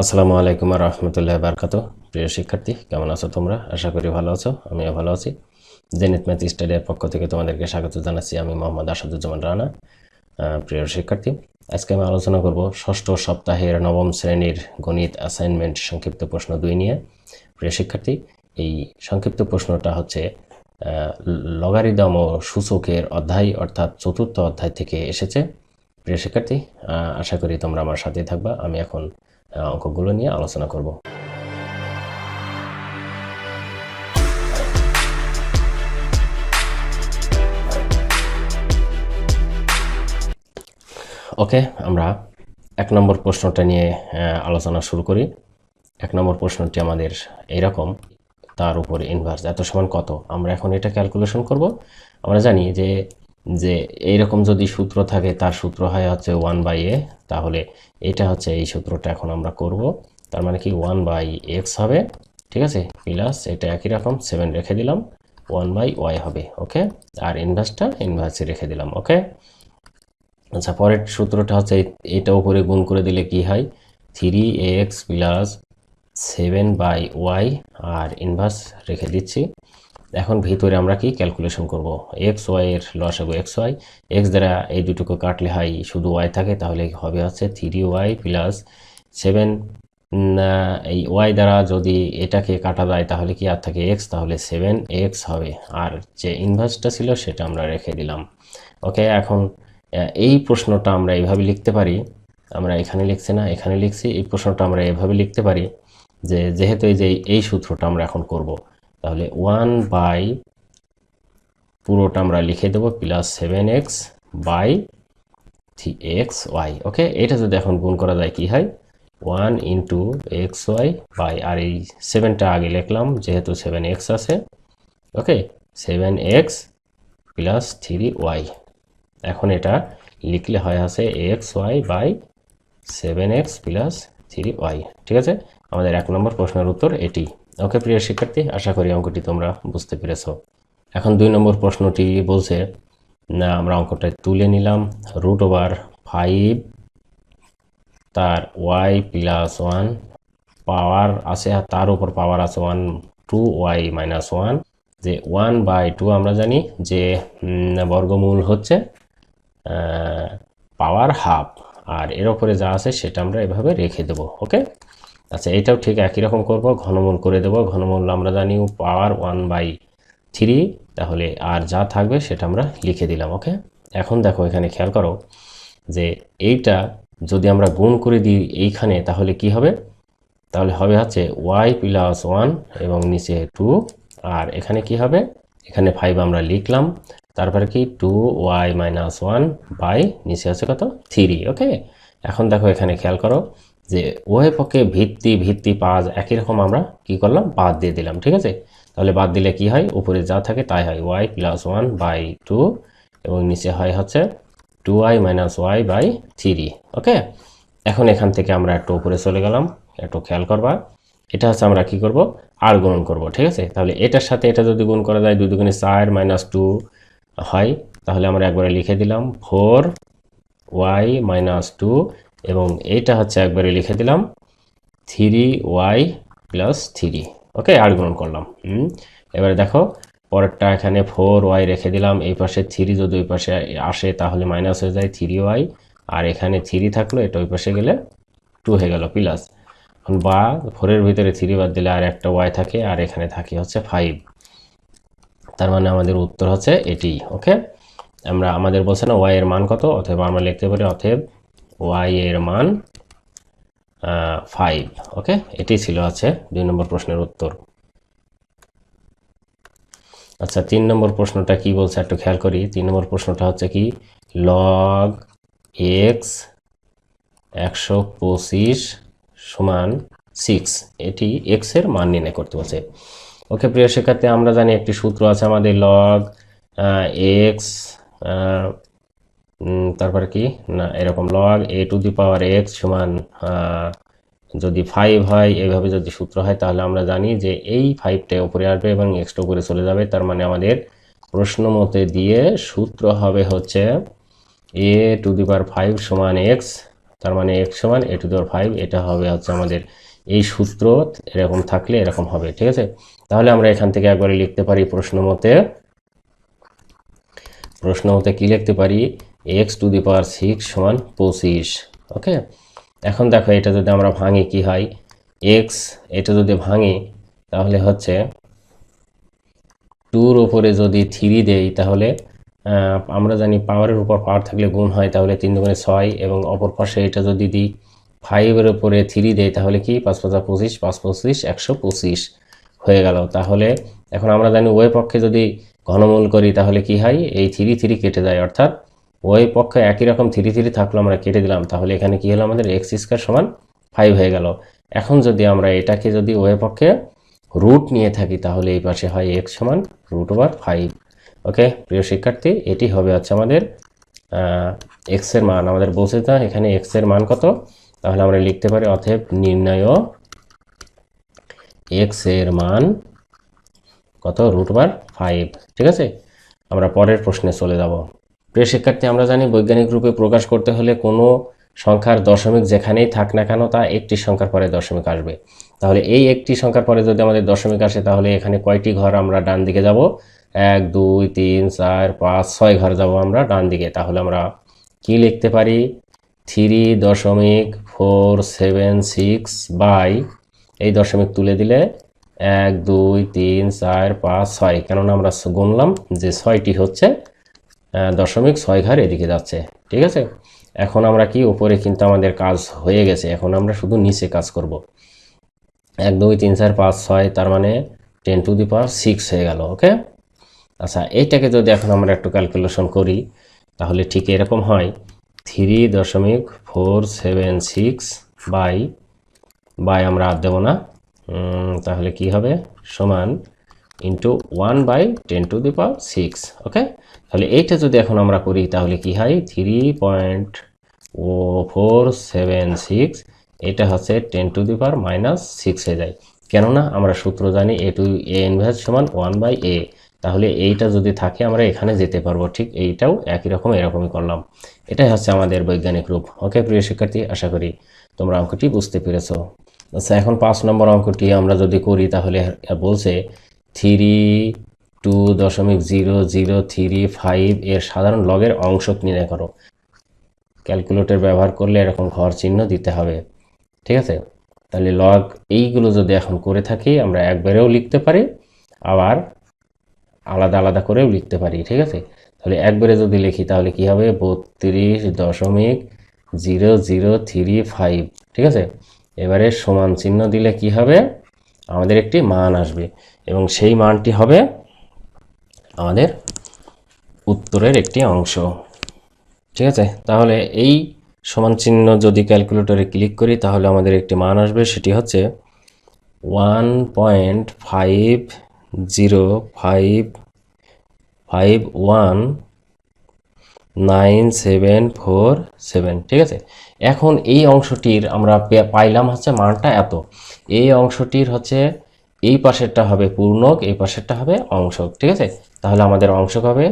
আসসালামু আলাইকুম রহমতুল্লাহ বারকাত প্রিয় শিক্ষার্থী, কেমন আছো তোমরা? আশা করি ভালো আছো, আমিও ভালো আছি। জেনিত ম্যাথ স্টাডির পক্ষ থেকে তোমাদেরকে স্বাগত জানাচ্ছি আমি মোহাম্মদ আসাদুজ্জামান রানা। প্রিয় শিক্ষার্থী, আজকে আমি আলোচনা করব ষষ্ঠ সপ্তাহের নবম শ্রেণির গণিত অ্যাসাইনমেন্ট সংক্ষিপ্ত প্রশ্ন দুই নিয়ে। প্রিয় শিক্ষার্থী, এই সংক্ষিপ্ত প্রশ্নটা হচ্ছে লগারিদম ও সূচকের অধ্যায় অর্থাৎ চতুর্থ অধ্যায় থেকে এসেছে। প্রিয় শিক্ষার্থী আশা করি তোমরা আমার সাথেই থাকবা। আমি এখন অঙ্কগুলো নিয়ে আলোচনা করব। ওকে আমরা এক নম্বর প্রশ্নটা নিয়ে আলোচনা শুরু করি। এক নম্বর প্রশ্নটি আমাদের এইরকম, তার উপরে ইনভার্স এত সমান কত? আমরা এখন এটা ক্যালকুলেশন করব। আমরা জানি যে যে এইরকম যদি সূত্র থাকে, তার সূত্র হয় হচ্ছে ওয়ান বাই এ তাহলে এটা হচ্ছে এই সূত্রটা এখন আমরা করব। তার মানে কি ওয়ান বাই এক্স হবে, ঠিক আছে? প্লাস এটা একই রকম সেভেন রেখে দিলাম ওয়ান বাই ওয়াই হবে ওকে আর ইনভার্সটা ইনভার্সে রেখে দিলাম ওকে আচ্ছা পরের সূত্রটা হচ্ছে এটা উপরে গুণ করে দিলে কি হয়? Three X plus seven by Y R inverse রেখে দিচ্ছি। এখন ভিতরে আমরা কি ক্যালকুলেশন করব? এক্স ওয়াই এর লসাগু এক্স ওয়াই এক্স দ্বারা এই দুটোকে কাটলে হয়, শুধু ওয়াই থাকে, তাহলে হবে হচ্ছে থ্রি ওয়াই প্লাস সেভেন এই ওয়াই দ্বারা যদি এটাকে কাটা যায়, তাহলে কি আর থাকে এক্স তাহলে সেভেন এক্স হবে। আর যে ইনভার্সটা ছিল, সেটা আমরা রেখে দিলাম। ওকে এখন এই প্রশ্নটা আমরা এইভাবে লিখতে পারি। আমরা এখানে লিখছি না, এখানে লিখছি। এই প্রশ্নটা আমরা এভাবে লিখতে পারি যে, যেহেতু এই যে এই সূত্রটা আমরা এখন করব তাহলে ওয়ান বাই পুরোটা আমরা লিখে দেবো plus seven X by three X Y okay এটা যদি এখন গুণ করা যায় কি হয়? One into X Y by আর এই সেভেনটা আগে লিখলাম, যেহেতু সেভেন এক্স আছে okay seven X plus three Y এখন এটা লিখলে হয় আছে X Y by seven X plus three Y ঠিক আছে? আমাদের এক নম্বর প্রশ্নের উত্তর এটি। ওকে প্রিয় শিক্ষার্থী, আশা করি অঙ্কটি তোমরা বুঝতে পেরেছ। এখন দুই নম্বর প্রশ্নটি বলছে, না, আমরা অঙ্কটা তুলে নিলাম। রুট ওভার ফাইভ তার ওয়াই প্লাস ওয়ান পাওয়ার আছে তার উপর পাওয়ার আছে one two Y minus one যে ওয়ান বাই টু আমরা জানি যে বর্গমূল হচ্ছে পাওয়ার হাফ আর এর ওপরে যা আছে সেটা আমরা এভাবে রেখে দেবো ওকে আচ্ছা এটাও ঠিক একই রকম করব, ঘনমূল করে দেবো। ঘনমূল আমরা জানি পাওয়ার ওয়ান বাই থ্রি। তাহলে আর যা থাকবে সেটা আমরা লিখে দিলাম, ওকে? এখন দেখো, এখানে খেয়াল করো যে এইটা যদি আমরা গুণ করে দিই এইখানে, তাহলে কি হবে? তাহলে হবে হচ্ছে ওয়াই প্লাস ওয়ান এবং নিচে টু। আর এখানে কি হবে? এখানে ফাইভ আমরা লিখলাম। তারপরে কি? Two Y minus one by নিচে আছে কত? Three, okay? এখন দেখো, এখানে খেয়াল করো যে উভয় পক্ষে ভিত্তি ভিত্তি পাঁচ একই রকম আমরা কি করলাম? বাদ দিয়ে দিলাম, ঠিক আছে? তাহলে বাদ দিলে কি হয়? উপরে যা থাকে তাই হয়। Y plus one by two এবং নিচে হয় হচ্ছে two Y minus Y by three okay এখন এখান থেকে আমরা একটু উপরে চলে গেলাম, একটু খেয়াল করবা। এটা হচ্ছে আমরা কি করব? আর গুণন করব, ঠিক আছে? তাহলে এটার সাথে এটা যদি গুণ করা যায় দুই দুগুণে চার মাইনাস টু হয়, তাহলে আমরা একবারে লিখে দিলাম ফোর ওয়াই মাইনাস টু এবং এইটা হচ্ছে একবারে লিখে দিলাম three Y plus three okay আর গুণন করলাম। এবারে দেখো, পরেরটা এখানে ফোর ওয়াই রেখে দিলাম। এই পাশে থ্রি যদি ওই পাশে আসে, তাহলে মাইনাস হয়ে যায় থ্রি ওয়াই আর এখানে থ্রি থাকল, এটা ওই পাশে গেলে টু হয়ে গেল প্লাস এখন বা ফোরের ভিতরে থ্রি বাদ দিলে আর একটা ওয়াই থাকে, আর এখানে থাকে হচ্ছে ফাইভ তার মানে আমাদের উত্তর হচ্ছে এটি ওকে আমরা, আমাদের বলছে না ওয়াই এর মান কত, অথবা আমরা লিখতে পারি অতএব ওয়াই এর মান ফাইভ ওকে এটি ছিল আছে দুই নম্বর প্রশ্নের উত্তর। আচ্ছা তিন নম্বর প্রশ্নটা কি বলছে একটু খেয়াল করি। তিন নম্বর প্রশ্নটা হচ্ছে কি? লগ এক্স একশো পঁচিশ সমান সিক্স এটি এক্সের মান নির্ণয় করতে বলছে। ওকে, প্রিয় শিক্ষার্থী, আমরা জানি একটি সূত্র আছে আমাদের লগ এক্স তারপরে কি? না, এরকম log A to the power X সমান যদি ফাইভ হয় এইভাবে যদি সূত্র হয়, তাহলে আমরা জানি যে এই ফাইভটা উপরে আসবে এবং এক্সটা উপরে চলে যাবে। তার মানে আমাদের প্রশ্ন মতে দিয়ে সূত্র হবে হচ্ছে A to the power five সমান এক্স তার মানে এক্স সমান এ টু দেওয়ার ফাইভ এটা হবে হচ্ছে আমাদের এই সূত্র, এরকম থাকলে এরকম হবে, ঠিক আছে? তাহলে আমরা এখান থেকে একবারে লিখতে পারি প্রশ্ন মতে। প্রশ্ন মতে কি লিখতে পারি? X to the power six সমান পঁচিশ ওকে এখন দেখো, এটা যদি আমরা ভাঙি কি হয়? এক্স এটা যদি ভাঙি, তাহলে হচ্ছে টুর ওপরে যদি থ্রি দেই, তাহলে আমরা জানি পাওয়ারের উপর পাওয়ার থাকলে গুণ হয়, তাহলে তিন দুগুণে ছয় এবং অপর পাশে এটা যদি দিই ফাইভের উপরে থ্রি দেই, তাহলে কি? পাঁচ পাঁচা পঁচিশ, পাঁচ পঁচিশ, একশো পঁচিশ হয়ে গেল। তাহলে এখন আমরা জানি ওই পক্ষে যদি ঘনমূল করি, তাহলে কি হয়? এই থ্রি থ্রি কেটে যায়, অর্থাৎ ওই পক্ষে একই রকম থ্রি থ্রি থাকল, আমরা কেটে দিলাম। তাহলে এখানে কি হলো আমাদের এক্স স্কোয়ার সমান ফাইভ হয়ে গেল। এখন যদি আমরা এটাকে যদি ওই পক্ষে রুট নিয়ে থাকি, তাহলে এই পাশে হয় এক্স সমান রুট ওভার ফাইভ ওকে প্রিয় শিক্ষার্থী, এটি হবে হচ্ছে আমাদের এক্সের মান। আমাদের বলছে না এখানে এক্সের মান কত? তাহলে আমরা লিখতে পারি, অতএব নির্ণয় এক্সের মান কত? রুট ওভার ফাইভ ঠিক আছে? আমরা পরের প্রশ্নে চলে যাব। প্রিয় শিক্ষার্থী, আমরা জানি বৈজ্ঞানিক রূপে প্রকাশ করতে হলে কোনো সংখ্যার দশমিক যেখানেই থাক না কেন তা একটি সংখ্যার পরে দশমিক আসবে। তাহলে এই একটি সংখ্যার পরে যদি আমাদের দশমিক আসে, তাহলে এখানে কয়টি ঘর আমরা ডান দিকে যাব? এক, দুই, তিন, চার, পাঁচ, ছয় ঘর যাব আমরা ডান দিকে। তাহলে আমরা কি লিখতে পারি? থ্রি দশমিক ফোর সেভেন সিক্স বাই, এই দশমিক তুলে দিলে এক, দুই, তিন, চার, পাঁচ, ছয়। কেননা আমরা গুনলাম যে ছয়টি হচ্ছে দশমিক ছয় ঘর এদিকে যাচ্ছে, ঠিক আছে? এখন আমরা কি উপরে কিন্তু আমাদের কাজ হয়ে গেছে, এখন আমরা শুধু নিচে কাজ করব। এক, দুই, তিন, চার, পাঁচ, ছয়, তার মানে ten to the power six হয়ে গেল ওকে আচ্ছা এইটাকে যদি এখন আমরা একটু ক্যালকুলেশন করি, তাহলে ঠিক এরকম হয় থ্রি দশমিক four seven six by by আমরা আর দেবো না তাহলে কি হবে? সমান into one by ten to the power six okay তাহলে এইটা যদি এখন আমরা করি, তাহলে কি হয়? Three point O four seven six এটা হচ্ছে ten to the power minus six হয়ে যায়। কেননা আমরা সূত্র জানি এ টু এ ইনভার্স সমান ওয়ান বাই এ তাহলে এইটা যদি থাকে, আমরা এখানে যেতে পারব। ঠিক এইটাও একই রকম, এরকমই করলাম। এটাই হচ্ছে আমাদের বৈজ্ঞানিক রূপ। ওকে, প্রিয় শিক্ষার্থী, আশা করি তোমরা অঙ্কটি বুঝতে পেরেছ। আচ্ছা এখন পাঁচ নম্বর অঙ্কটি আমরা যদি করি, তাহলে বলছে থ্রি টু দশমিক জিরো জিরো থ্রি ফাইভ এর সাধারণ লগের অংশ নির্ণয় করো। ক্যালকুলেটর ব্যবহার করলে এরকম ঘর চিহ্ন দিতে হবে। ঠিক আছে? তাহলে লগ এইগুলো যদি এখন করে থাকি, আমরা একবারেও লিখতে পারি, আবার আলাদা আলাদা করেও লিখতে পারি, ঠিক আছে? তাহলে একবারে যদি লিখি, তাহলে কি হবে? বত্রিশ দশমিক জিরো জিরো থ্রি ফাইভ ঠিক আছে? এবারে সমান চিহ্ন দিলে কি হবে? আমাদের একটি মান আসবে। এবং সেই মানটি হবে আমাদের উত্তরের একটি অংশ। ঠিক আছে? তাহলে এই সমান চিহ্ন যদি ক্যালকুলেটরে ক্লিক করি, তাহলে আমাদের একটি মান আসবে। সেটি হচ্ছে one point five zero five five one nine seven four seven ঠিক আছে? এখন এই অংশটির আমরা পাইলাম হচ্ছে মানটা এত। এই অংশটির হচ্ছে এই পাশেরটা হবে পূর্ণক, এই পাশেরটা হবে অংশক, ঠিক আছে? তাহলে আমাদের অংশক হবে।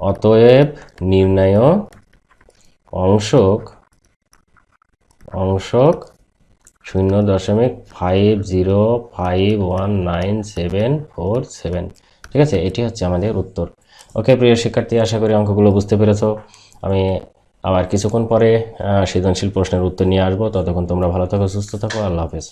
অতএব নির্ণয় অংশক অংশক শূন্য দশমিক five zero five one nine seven four seven ঠিক আছে? এটি হচ্ছে আমাদের উত্তর। ওকে প্রিয় শিক্ষার্থী, আশা করি অঙ্কগুলো বুঝতে পেরেছ। আমি আবার কিছুক্ষণ পরে সৃজনশীল প্রশ্নের উত্তর নিয়ে আসব। ততক্ষণ তোমরা ভালো থাকো, সুস্থ থাকো। আল্লাহ হাফেজ।